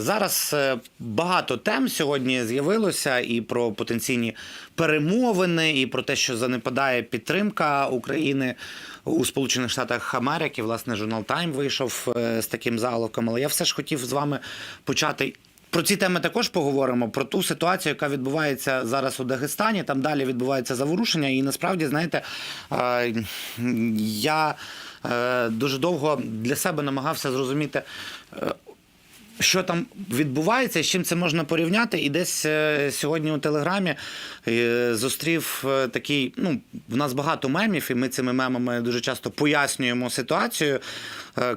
Зараз е, багато тем сьогодні з'явилося і про потенційні перемовини, і про те, що занепадає підтримка України у Сполучених Штатах Америки. Власне, журнал Тайм вийшов е, з таким заголовком. Але я все ж хотів з вами почати. Про ці теми також поговоримо. Про ту ситуацію, яка відбувається зараз у Дагестані. Там далі відбувається заворушення. І насправді, знаєте, е, я дуже довго для себе намагався зрозуміти. Що там відбувається, з чим це можна порівняти? І десь е, сьогодні у телеграмі е, зустрів е, такий. Ну, в нас багато мемів, і ми цими мемами дуже часто пояснюємо ситуацію.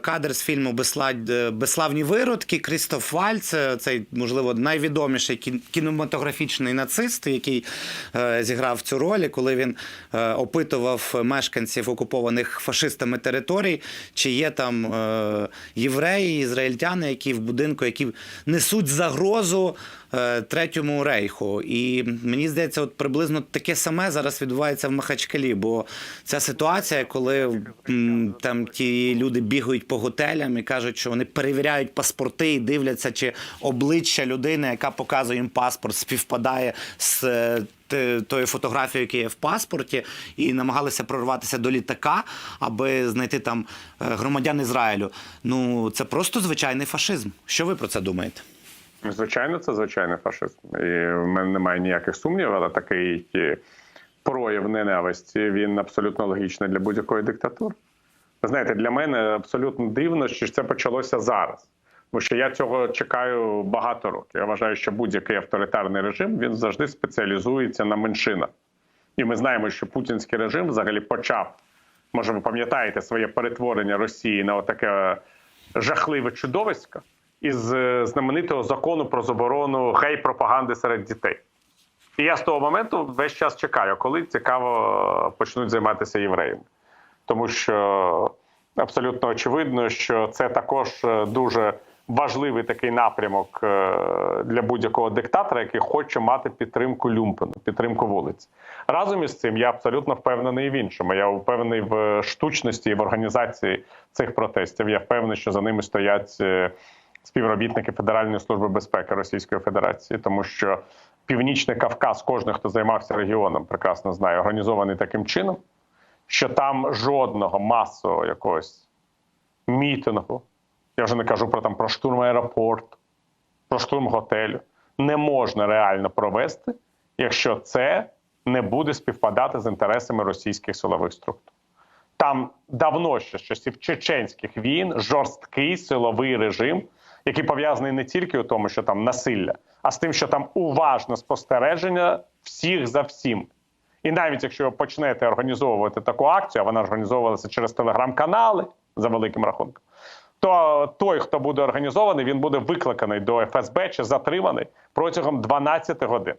Кадр з фільму «Безслад- е, Безславні виродки Крістоф Вальц, цей, можливо, найвідоміший кінематографічний нацист, який зіграв цю роль, коли він опитував мешканців окупованих фашистами територій, чи є там євреї, ізраїльтяни, які в будинку, які несуть загрозу е, третьому рейху. І мені здається, от приблизно таке саме зараз відбувається в Махачкалі, бо ця ситуація, коли там ті люди бігають по готелям і кажуть, що вони перевіряють паспорти і дивляться, чи обличчя людини, яка показує їм паспорт, співпадає з. Е, Тою фотографією, яка є в паспорті, і намагалися прорватися до літака, аби знайти там е, громадян Ізраїлю. Ну це просто звичайний фашизм. Що ви про це думаєте? Звичайно, це звичайний фашизм. І в мене немає ніяких сумнівів, але такий е, прояв ненависті він абсолютно логічний для будь-якої диктатури. Знаєте, для мене абсолютно дивно, що це почалося зараз. Бо що я цього чекаю багато років. Я вважаю, що будь-який авторитарний режим він завжди спеціалізується на меншинах. І ми знаємо, що путінський режим взагалі почав. Може, ви пам'ятаєте своє перетворення Росії на отаке жахливе чудовисько із е, знаменитого закону про заборону гей-пропаганди серед дітей. І я з того моменту весь час чекаю, коли цікаво почнуть займатися євреями. Тому що абсолютно очевидно, що це також е, дуже важливий такий напрямок е, для будь-якого диктатора, який хоче мати підтримку люмпену, підтримку вулиць. Разом із цим я абсолютно впевнений в іншому. Я впевнений в штучності і в організації цих протестів. Я впевнений, що за ними стоять е, співробітники Федеральної служби безпеки Російської Федерації, тому що Північний Кавказ, кожен, хто займався регіоном, прекрасно знає, організований таким чином, що там жодного масового якогось мітингу, я вже не кажу про там про штурм аеропорту, про штурм готелю, не можна реально провести, якщо це не буде співпадати з інтересами російських силових структур. Там давно ще з часів чеченських війн жорсткий силовий режим, який пов'язаний не тільки у тому, що там насилля, а з тим, що там уважне спостереження всіх за всім. І навіть якщо ви почнете організовувати таку акцію, а вона організовувалася через телеграм-канали за великим рахунком, то той, хто буде організований, він буде викликаний до ФСБ чи затриманий протягом 12 годин,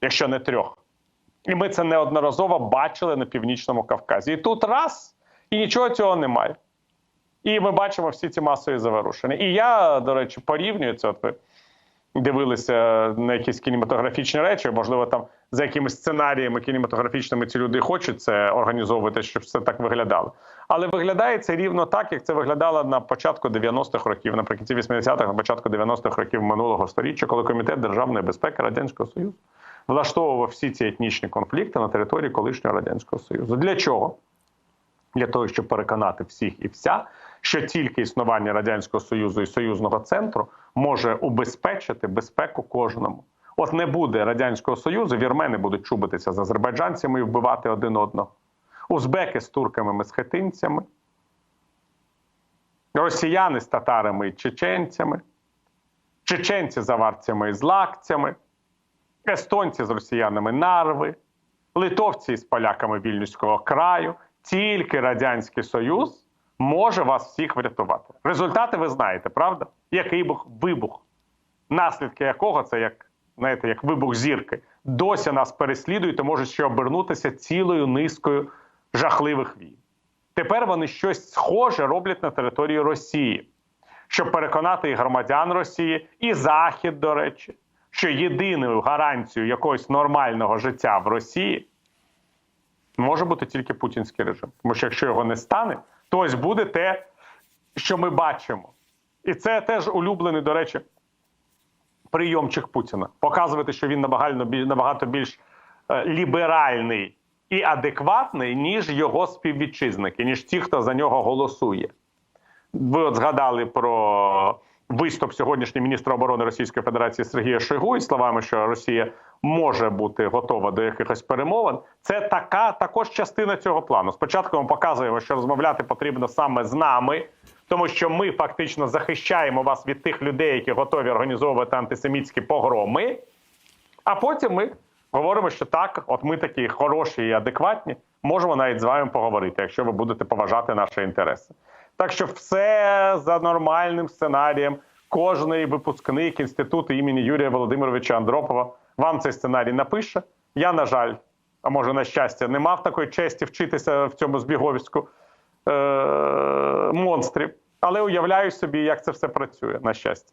якщо не трьох. І ми це неодноразово бачили на північному Кавказі. І тут раз, і нічого цього немає. І ми бачимо всі ці масові заворушення. І я, до речі, порівнюю це. От ви дивилися на якісь кінематографічні речі, можливо, там за якимись сценаріями кінематографічними ці люди хочуть це організовувати, щоб все так виглядало. Але виглядає це рівно так, як це виглядало на початку 90-х років, наприкінці 80-х, на початку 90-х років минулого століття, коли комітет державної безпеки радянського союзу влаштовував всі ці етнічні конфлікти на території колишнього радянського союзу. Для чого? Для того, щоб переконати всіх і вся, що тільки існування радянського союзу і союзного центру може убезпечити безпеку кожному. От не буде радянського союзу, вірмени будуть чубитися з азербайджанцями і вбивати один одного, узбеки з турками, месхетинцями, росіяни з татарами і чеченцями, чеченці з аварцями і злакцями, естонці з росіянами нарви, литовці з поляками вільнюського краю. Тільки радянський союз може вас всіх врятувати. Результати ви знаєте, правда? Який був вибух, наслідки якого це як знаєте, як вибух зірки, досі нас переслідують і можуть ще обернутися цілою низкою жахливих війн. Тепер вони щось схоже роблять на території Росії, щоб переконати і громадян Росії, і Захід, до речі, що єдиною гарантією якогось нормального життя в Росії може бути тільки путінський режим. Тому що якщо його не стане, то ось буде те, що ми бачимо. І це теж улюблений, до речі, прийомчик Путіна, показувати, що він набагато більш е, ліберальний і адекватний, ніж його співвітчизники, ніж ті, хто за нього голосує. Ви от згадали про виступ сьогоднішнього міністра оборони Російської Федерації Сергія Шойгу із словами, що Росія може бути готова до якихось перемовин. Це така також частина цього плану. Спочатку ми показуємо, що розмовляти потрібно саме з нами, тому що ми фактично захищаємо вас від тих людей, які готові організовувати антисемітські погроми. А потім ми говоримо, що так, от ми такі хороші і адекватні, можемо навіть з вами поговорити, якщо ви будете поважати наші інтереси. Так що все за нормальним сценарієм. Кожний випускник інституту імені Юрія Володимировича Андропова вам цей сценарій напише. Я, на жаль, а може на щастя, не мав такої честі вчитися в цьому збіговиську е- монстрів. Але уявляю собі, як це все працює, на щастя.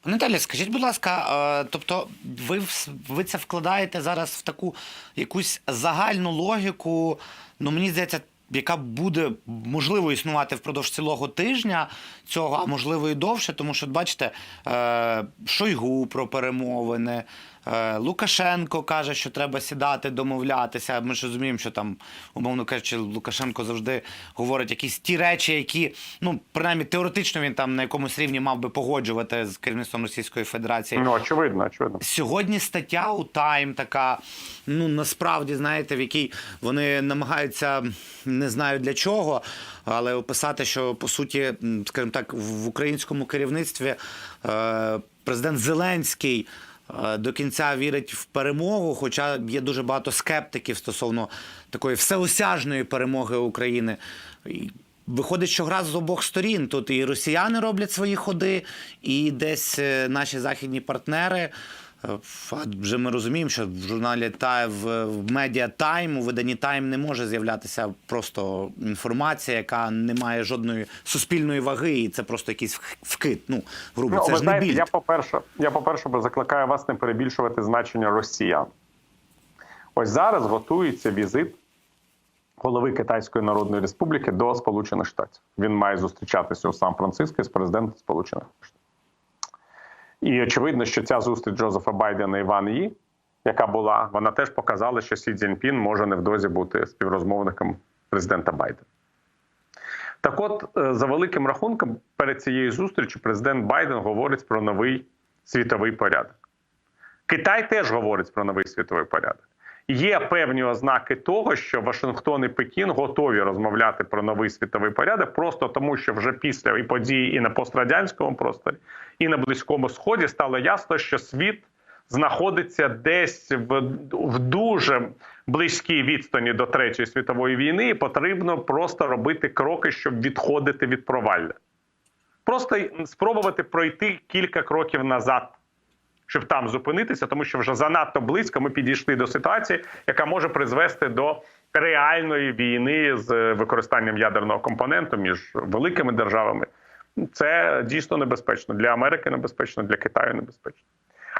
Пане Наталі, скажіть, будь ласка, тобто ви, ви це вкладаєте зараз в таку якусь загальну логіку, ну мені здається, яка буде можливо існувати впродовж цілого тижня цього, а можливо і довше, тому що, бачите, е, Шойгу про перемовини. Е, Лукашенко каже, що треба сідати, домовлятися. Ми ж розуміємо, що там, умовно кажучи, Лукашенко завжди говорить якісь ті речі, які, ну, принаймні, теоретично він там на якомусь рівні мав би погоджувати з керівництвом Російської Федерації. Ну, очевидно, очевидно. Сьогодні стаття у Тайм така, ну насправді, знаєте, в якій вони намагаються не знаю для чого, але описати, що по суті, скажімо так, в українському керівництві е, президент Зеленський. Е, До кінця вірить в перемогу, хоча є дуже багато скептиків стосовно такої всеосяжної перемоги України. Виходить, що гра з обох сторін. Тут і росіяни роблять свої ходи, і десь е, наші західні партнери. Е, А вже ми розуміємо, що в журналі та в, медіа Тайм у виданні Тайм не може з'являтися просто інформація, яка не має жодної суспільної ваги, і це просто якийсь вкид. Ну, грубо, Ну, це ви ж не знаєте, біль. я по-перше, я по-перше закликаю вас не перебільшувати значення росіян. Ось зараз готується візит голови Китайської Народної Республіки до Сполучених Штатів. Він має зустрічатися у Сан-Франциско з президентом Сполучених Штатів. І очевидно, що ця зустріч Джозефа Байдена і Ван Ї, яка була, вона теж показала, що Сі Цзіньпін може невдовзі бути співрозмовником президента Байдена. Так от, е, за великим рахунком, перед цією зустрічю президент Байден говорить про новий світовий порядок. Китай теж говорить про новий світовий порядок. Є певні ознаки того, що Вашингтон і Пекін готові розмовляти про новий світовий порядок, просто тому, що вже після і події і на пострадянському просторі, і на близькому сході стало ясно, що світ знаходиться десь в, в дуже близькій відстані до Третьої світової війни, і потрібно просто робити кроки, щоб відходити від провалля. Просто спробувати пройти кілька кроків назад щоб там зупинитися, тому що вже занадто близько ми підійшли до ситуації, яка може призвести до реальної війни з використанням ядерного компоненту між великими державами. Це дійсно небезпечно для Америки, небезпечно для Китаю небезпечно.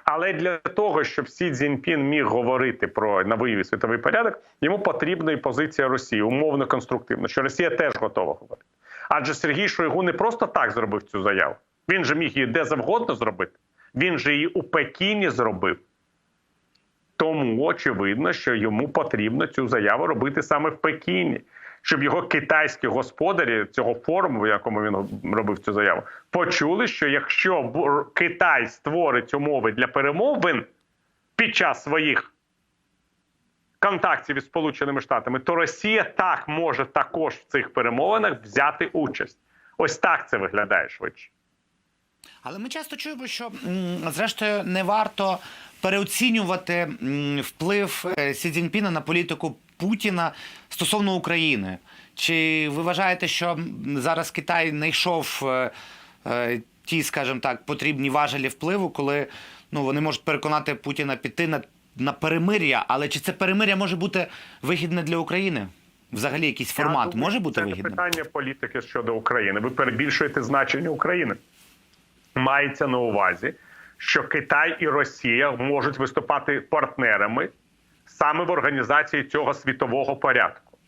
Але для того, щоб Сі Цзіньпін міг говорити про новий світовий порядок, йому потрібна і позиція Росії, умовно конструктивна, що Росія теж готова говорити. Адже Сергій Шойгу не просто так зробив цю заяву. Він же міг її де завгодно зробити. Він же її у Пекіні зробив. Тому очевидно, що йому потрібно цю заяву робити саме в Пекіні, щоб його китайські господарі цього форуму, в якому він робив цю заяву, почули, що якщо Китай створить умови для перемовин під час своїх контактів із Сполученими Штатами, то Росія так може також в цих перемовинах взяти участь. Ось так це виглядає швидше. Але ми часто чуємо, що зрештою не варто переоцінювати вплив е, Сі Цзіньпіна на політику Путіна стосовно України. Чи ви вважаєте, що зараз Китай знайшов е, е, ті, скажімо так, потрібні важелі впливу, коли ну, вони можуть переконати Путіна піти на, на перемир'я, але чи це перемир'я може бути вигідне для України? Взагалі, якийсь формат Я думаю, може бути це вигідним? питання політики щодо України. Ви перебільшуєте значення України. Мається на увазі, що Китай і Росія можуть виступати партнерами саме в організації цього світового порядку.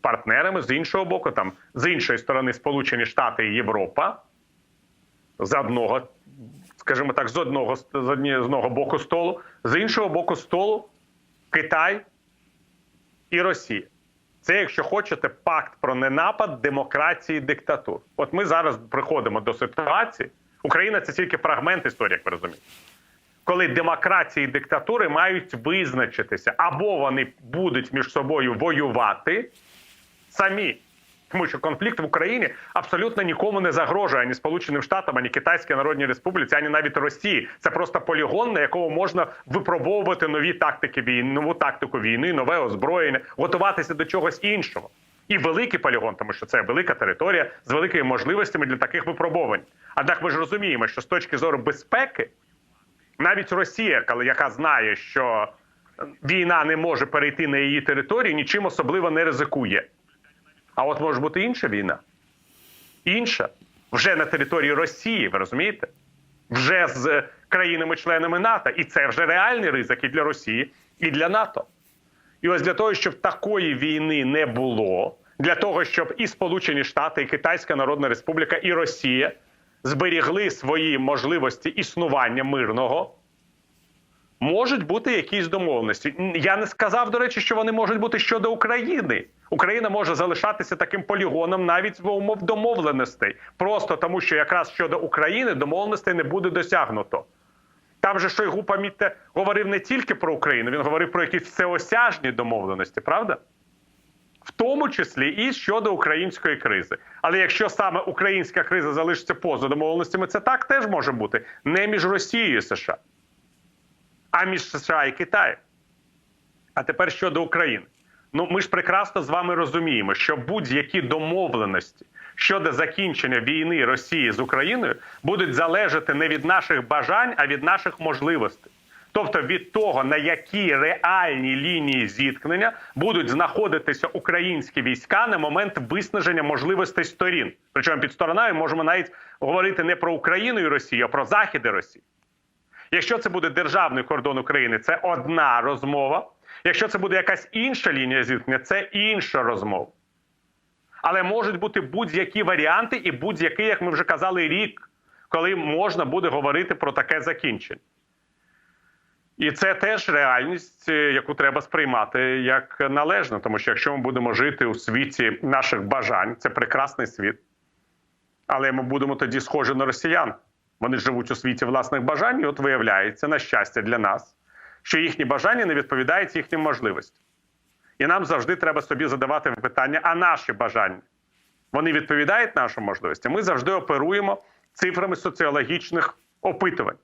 Партнерами з іншого боку, там з іншої сторони, Сполучені Штати і Європа, з одного, скажімо так, з одного з одного боку столу, з іншого боку столу Китай і Росія. Це, якщо хочете, пакт про ненапад демократії диктатур. От ми зараз приходимо до ситуації. Україна це тільки фрагмент історії, як ви розумієте. Коли демократії і диктатури мають визначитися, або вони будуть між собою воювати самі. Тому що конфлікт в Україні абсолютно нікому не загрожує ані Сполученим Штатам, ані Китайській Народній Республіці, ані навіть Росії. Це просто полігон, на якому можна випробовувати нові тактики війни, нову тактику війни, нове озброєння, готуватися до чогось іншого. І великий полігон, тому що це велика територія з великими можливостями для таких випробувань. Однак ми ж розуміємо, що з точки зору безпеки, навіть Росія, коли яка знає, що війна не може перейти на її територію, нічим особливо не ризикує. А от може бути інша війна. Інша. Вже на території Росії, ви розумієте? Вже з країнами-членами НАТО. І це вже реальний ризик і для Росії, і для НАТО. І ось для того, щоб такої війни не було, для того, щоб і Сполучені Штати, і Китайська Народна Республіка, і Росія зберігли свої можливості існування мирного, можуть бути якісь домовленості. Я не сказав, до речі, що вони можуть бути щодо України. Україна може залишатися таким полігоном навіть в умов домовленостей, просто тому, що якраз щодо України домовленостей не буде досягнуто. Там же Шойгу, пам'ятаєте, говорив не тільки про Україну, він говорив про якісь всеосяжні домовленості, правда? В тому числі і щодо української кризи. Але якщо саме українська криза залишиться поза домовленостями, це так теж може бути не між Росією і США, а між США і Китаєм. А тепер щодо України. Ну ми ж прекрасно з вами розуміємо, що будь-які домовленості щодо закінчення війни Росії з Україною будуть залежати не від наших бажань, а від наших можливостей. Тобто від того, на якій реальній лінії зіткнення будуть знаходитися українські війська на момент виснаження можливостей сторін. Причому під стороною можемо навіть говорити не про Україну і Росію, а про західи Росії. Якщо це буде державний кордон України, це одна розмова. Якщо це буде якась інша лінія зіткнення, це інша розмова. Але можуть бути будь-які варіанти і будь-який, як ми вже казали, рік, коли можна буде говорити про таке закінчення. І це теж реальність, е, яку треба сприймати як належно, тому що якщо ми будемо жити у світі наших бажань, це прекрасний світ. Але ми будемо тоді схожі на росіян. Вони живуть у світі власних бажань, і от виявляється, на щастя для нас, що їхні бажання не відповідають їхнім можливостям. І нам завжди треба собі задавати питання: а наші бажання вони відповідають нашим можливостям? Ми завжди оперуємо цифрами соціологічних опитувань.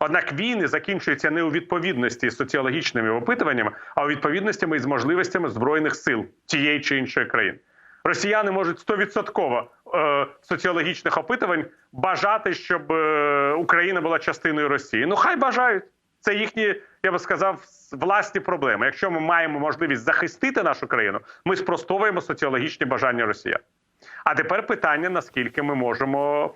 Однак війни закінчуються не у відповідності з соціологічними опитуваннями, а у відповідностями з можливостями збройних сил тієї чи іншої країни. Росіяни можуть стовідсотково е, соціологічних опитувань бажати, щоб е, Україна була частиною Росії. Ну хай бажають. Це їхні, я би сказав, власні проблеми. Якщо ми маємо можливість захистити нашу країну, ми спростовуємо соціологічні бажання росіян. А тепер питання: наскільки ми можемо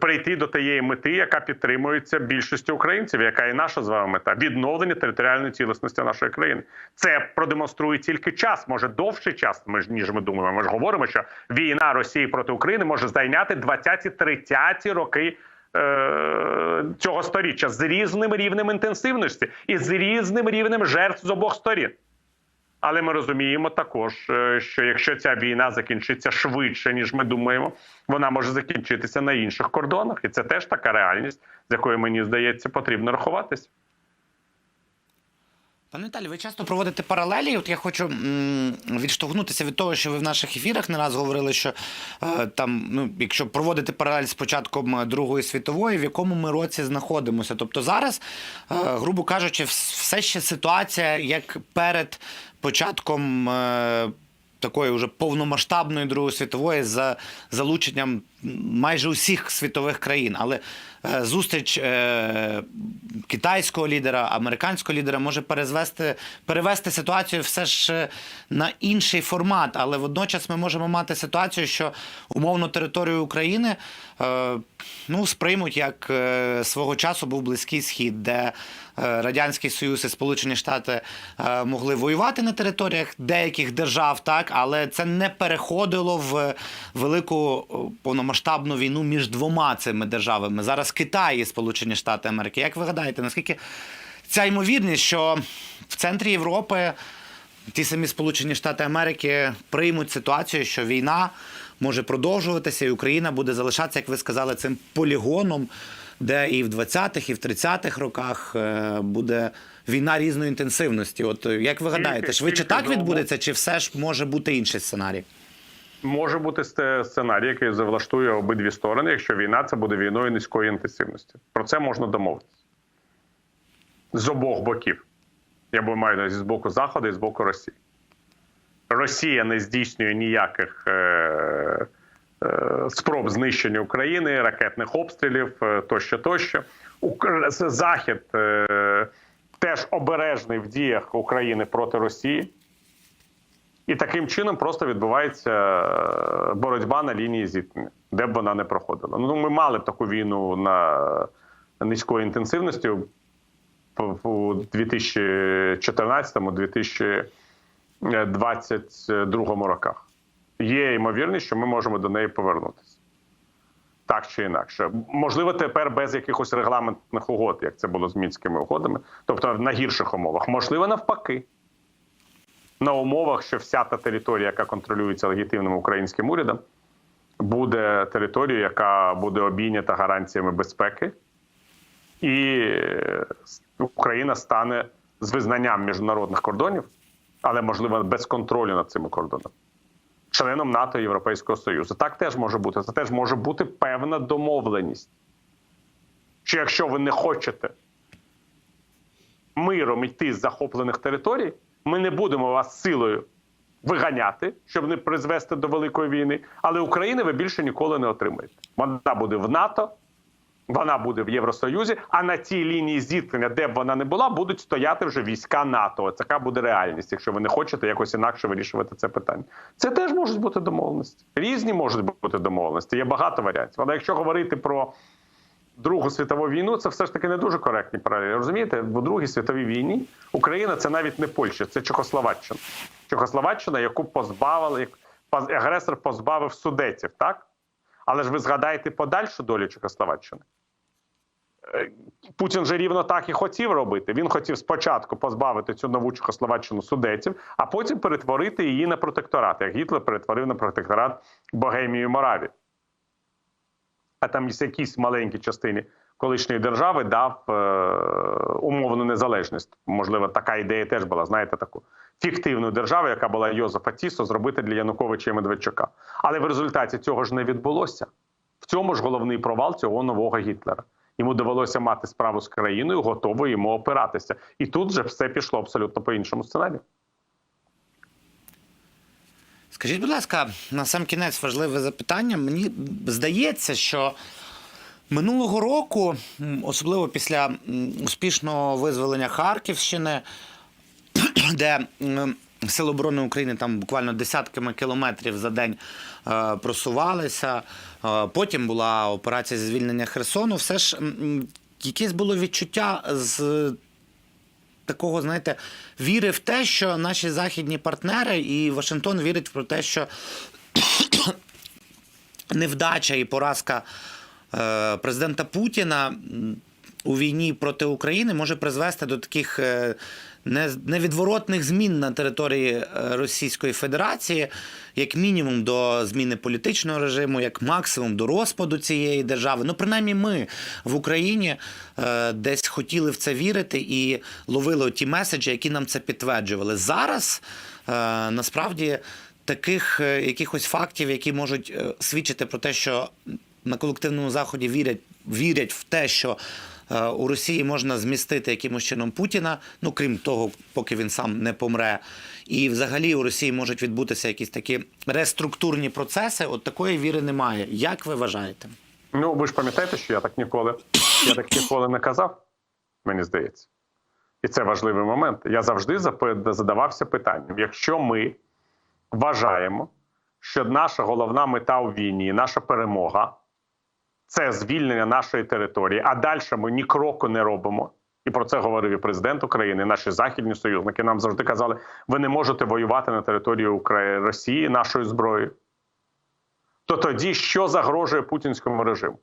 прийти до тієї мети, яка підтримується більшістю українців, яка і наша з вами мета відновлення територіальної цілісності нашої країни. Це продемонструє тільки час, може довший час. Ми ж ніж ми думаємо. Ми ж говоримо, що війна Росії проти України може зайняти 20-30 роки. Е, Цього сторіччя з різним рівнем інтенсивності і з різним рівнем жертв з обох сторін. Але ми розуміємо також, е, що якщо ця війна закінчиться швидше, ніж ми думаємо, вона може закінчитися на інших кордонах, і це теж така реальність, з якою мені здається, потрібно рахуватись. Пане Віталій, ви часто проводите паралелі. От я хочу відштовхнутися від того, що ви в наших ефірах не раз говорили, що е, там, ну, якщо проводити паралель з початком е, Другої світової, в якому ми році знаходимося. Тобто зараз, е, грубо кажучи, все ще ситуація як перед початком. Е, Такої вже повномасштабної Другої світової за залученням майже усіх світових країн. Але е, зустріч е, китайського лідера, американського лідера може перезвести, перевести ситуацію все ж е, на інший формат. Але водночас ми можемо мати ситуацію, що умовно територію України ну, сприймуть як свого часу був Близький Схід, де Радянський Союз і Сполучені Штати могли воювати на територіях деяких держав, так, але це не переходило в велику повномасштабну повномасштабну війну між двома цими державами. Зараз Китай і Сполучені Штати Америки. Як ви гадаєте, наскільки ця ймовірність, що в центрі Європи ті самі Сполучені Штати Америки приймуть ситуацію, що війна може продовжуватися, і Україна буде залишатися, як ви сказали, цим полігоном, де і в 20-х, і в 30-х роках е, буде війна різної інтенсивності. От як ви гадаєте, швидше так відбудеться, чи все ж може бути інший сценарій? Може бути сценарій, який завлаштує обидві сторони, якщо війна це буде війною низької інтенсивності. Про це можна домовитися з обох боків. Я б маю на з боку Заходу і з боку Росії. Росія не здійснює ніяких е, е, спроб знищення України, ракетних обстрілів е, тощо, тощо. Ук- Захід е, теж обережний в діях України проти Росії. І таким чином просто відбувається е, боротьба на лінії зіткнення, де б вона не проходила. Ну, ми мали б таку війну на низької інтенсивності у 2014-2022 роках. Є ймовірність, що ми можемо до неї повернутися. Так чи інакше. Можливо, тепер без якихось регламентних угод, як це було з мінськими угодами, тобто на гірших умовах. Можливо, навпаки на умовах, що вся та територія, яка контролюється легітимним українським урядом, буде територією, яка буде обійнята гарантіями безпеки, і е, Україна стане з визнанням міжнародних кордонів, але можливо без контролю над цими кордонами. Членом НАТО і Європейського Союзу. Так теж може бути. Це теж може бути певна домовленість. Що якщо ви не хочете миром йти з захоплених територій, ми не будемо вас силою виганяти, щоб не призвести до великої війни. Але України ви більше ніколи не отримаєте. Вона буде в НАТО, вона буде в Євросоюзі. А на цій лінії зіткнення, де б вона не була, будуть стояти вже війська НАТО. Ось Така буде реальність, якщо ви не хочете якось інакше вирішувати це питання. Це теж можуть бути домовленості. Різні можуть бути домовленості. Є багато варіантів. Але якщо говорити про Другу світову війну це все ж таки не дуже коректні паралелі. Розумієте, в Другій світовій війні Україна це навіть не Польща, це Чехословаччина. Чехословаччина, яку позбавили, агресор позбавив судетів, так? Але ж ви згадаєте подальшу долю Чехословаччини. Е, Путін же рівно так і хотів робити. Він хотів спочатку позбавити цю нову Чехословаччину судетів, а потім перетворити її на протекторат, як Гітлер перетворив на протекторат Богемію і а там з якійсь маленькій частині колишньої держави дав е, умовну незалежність. Можливо, така ідея теж була. Знаєте, таку фіктивну державу, яка була Йозефа Тісо, зробити для Януковича і Медведчука. Але в результаті цього ж не відбулося. В цьому ж головний провал цього нового Гітлера. Йому довелося мати справу з країною, готовою йому опиратися. І тут же все пішло абсолютно по іншому сценарію. Скажіть, будь ласка, на сам кінець важливе запитання. Мені здається, що минулого року, особливо після успішного визволення Харківщини, де Сили оборони України там буквально десятками кілометрів за день е, просувалися. Е, потім була операція зі звільнення Херсону. Все ж якесь було відчуття з такого, знаєте, віри в те, що наші західні партнери і Вашингтон вірить про те, що невдача і поразка е, президента Путіна у війні проти України може призвести до таких е, невідворотних змін на території е, Російської Федерації, як мінімум до зміни політичного режиму, як максимум до розпаду цієї держави. Ну, принаймні, ми в Україні е, десь хотіли в це вірити і ловили ті меседжі, які нам це підтверджували. Зараз е, насправді таких якихось фактів, які можуть свідчити про те, що на колективному заході вірять, вірять в те, що у Росії можна змістити якимось чином Путіна, ну крім того, поки він сам не помре. І взагалі у Росії можуть відбутися якісь такі реструктурні процеси. От такої віри немає. Як ви вважаєте? Ну, ви ж пам'ятаєте, що я так ніколи, я так ніколи не казав, мені здається. І це важливий момент. Я завжди задавався питанням: якщо ми вважаємо, що наша головна мета у війні, наша перемога це звільнення нашої території, а далі ми ні кроку не робимо. І про це говорив і президент України, наші західні союзники нам завжди казали: ви не можете воювати на території України Росії нашою зброєю. то тоді що загрожує путінському режиму?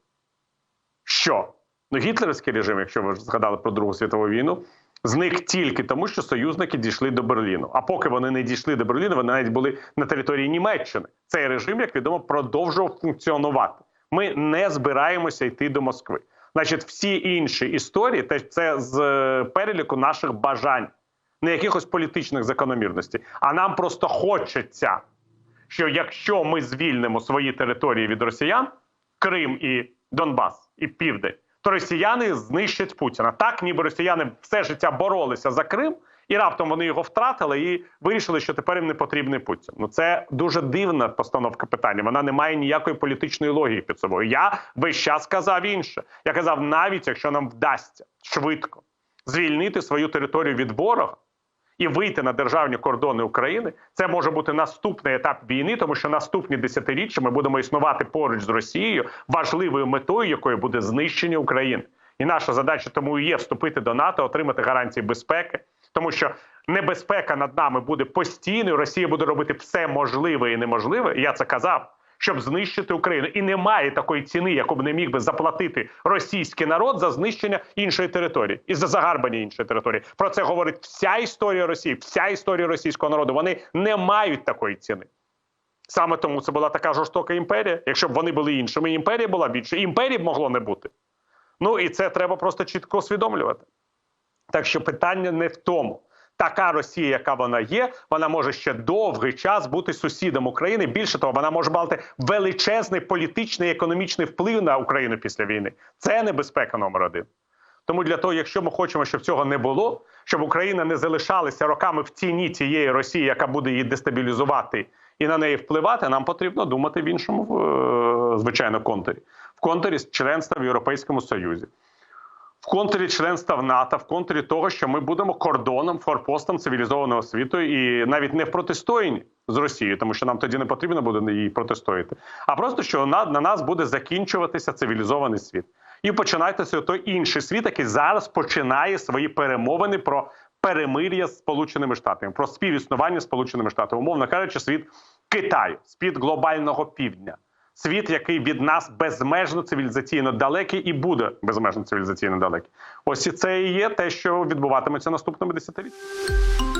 Що? Ну, гітлерівський режим, якщо ви згадали про Другу світову війну, зник тільки тому, що союзники дійшли до Берліну. А поки вони не дійшли до Берліну, вони навіть були на території Німеччини. Цей режим, як відомо, продовжував функціонувати. Ми не збираємося йти до Москви. Значить, всі інші історії те- це з е, переліку наших бажань, не якихось політичних закономірностей. А нам просто хочеться, що якщо ми звільнимо свої території від росіян, Крим і Донбас, і Південь, то росіяни знищать Путіна. Так, ніби росіяни все життя боролися за Крим, і раптом вони його втратили і вирішили, що тепер їм не потрібний Путін. Ну це дуже дивна постановка питання. Вона не має ніякої політичної логіки під собою. Я весь час казав інше. Я казав, навіть якщо нам вдасться швидко звільнити свою територію від ворога і вийти на державні кордони України, це може бути наступний етап війни, тому що наступні десятиріччя ми будемо існувати поруч з Росією, важливою метою якої буде знищення України. І наша задача тому і є вступити до НАТО, отримати гарантії безпеки, тому що небезпека над нами буде постійною. Росія буде робити все можливе і неможливе. Я це казав. Щоб знищити Україну, і немає такої ціни, яку б не міг би заплатити російський народ за знищення іншої території і за загарбання іншої території. Про це говорить вся історія Росії, вся історія російського народу. Вони не мають такої ціни. Саме тому це була така жорстока імперія. Якщо б вони були іншими, імперія була більше. Імперії б могло не бути. Ну і це треба просто чітко усвідомлювати. Так що питання не в тому. Така Росія, яка вона є, вона може ще довгий час бути сусідом України. Більше того, вона може мати величезний політичний і економічний вплив на Україну після війни. Це небезпека номер один. Тому для того, якщо ми хочемо, щоб цього не було, щоб Україна не залишалася роками в тіні цієї Росії, яка буде її дестабілізувати і на неї впливати, нам потрібно думати в іншому е, звичайно контурі. В контурі членства в Європейському Союзі в контурі членства в НАТО, в контурі того, що ми будемо кордоном, форпостом цивілізованого світу, і навіть не в протистоянні з Росією, тому що нам тоді не потрібно буде її протистояти, а просто що на, на нас буде закінчуватися цивілізований світ. І починайтеся той інший світ, який зараз починає свої перемовини про перемир'я з Сполученими Штатами, про співіснування з Сполученими Штатами, умовно кажучи, світ Китаю, світ глобального півдня. Світ, який від нас безмежно цивілізаційно далекий і буде безмежно цивілізаційно далекий. Ось і це і є те, що відбуватиметься наступними десятиліттями.